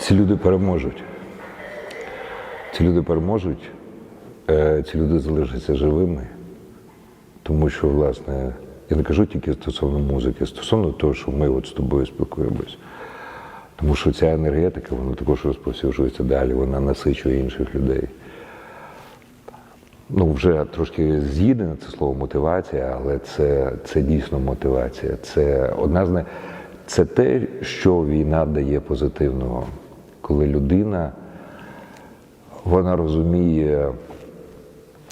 Ці люди переможуть. Ці люди переможуть, е, ці люди залишаться живими, тому що, власне, я не кажу тільки стосовно музики, стосовно того, що ми от з тобою спілкуємось. Тому що ця енергетика, вона також розповсюджується далі, вона насичує інших людей. Ну, вже трошки з'їдене це слово мотивація, але це, це дійсно мотивація. Це одна з не це те, що війна дає позитивного, коли людина вона розуміє,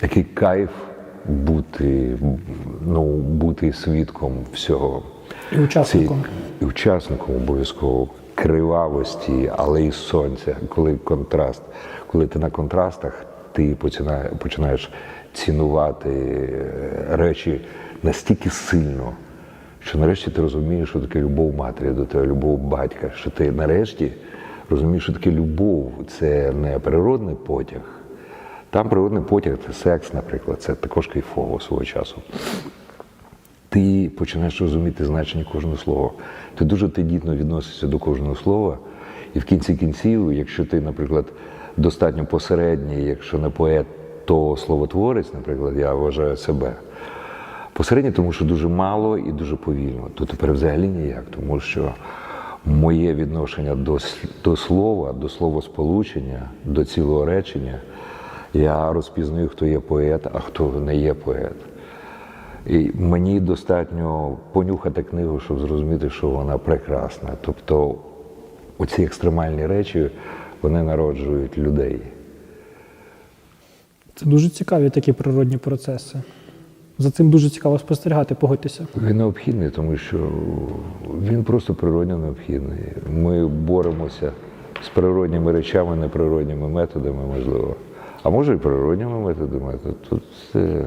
який кайф бути, ну, бути свідком всього. І учасником. І учасником обов'язково кривавості, але і сонця, коли контраст. Коли ти на контрастах, ти починає- починаєш цінувати е, речі настільки сильно, що нарешті ти розумієш, що таке любов матері до тебе, любов батька, що ти нарешті розумієш, що таке любов це не природний потяг. Там природний потяг це секс, наприклад, це також кайфово свого часу ти починаєш розуміти значення кожного слова. Ти дуже тендітно відносишся до кожного слова, і в кінці кінців, якщо ти, наприклад, достатньо посередній, якщо не поет, то словотворець, наприклад, я вважаю себе. Посередній, тому що дуже мало і дуже повільно. То тепер взагалі ніяк, тому що моє відношення до, до слова, до словосполучення, до цілого речення, я розпізнаю, хто є поет, а хто не є поет. І мені достатньо понюхати книгу, щоб зрозуміти, що вона прекрасна. Тобто оці екстремальні речі вони народжують людей. Це дуже цікаві такі природні процеси. За цим дуже цікаво спостерігати, погодьтеся. Він необхідний, тому що він просто природньо необхідний. Ми боремося з природніми речами, неприродніми методами, можливо. А може і природніми методами. Тут це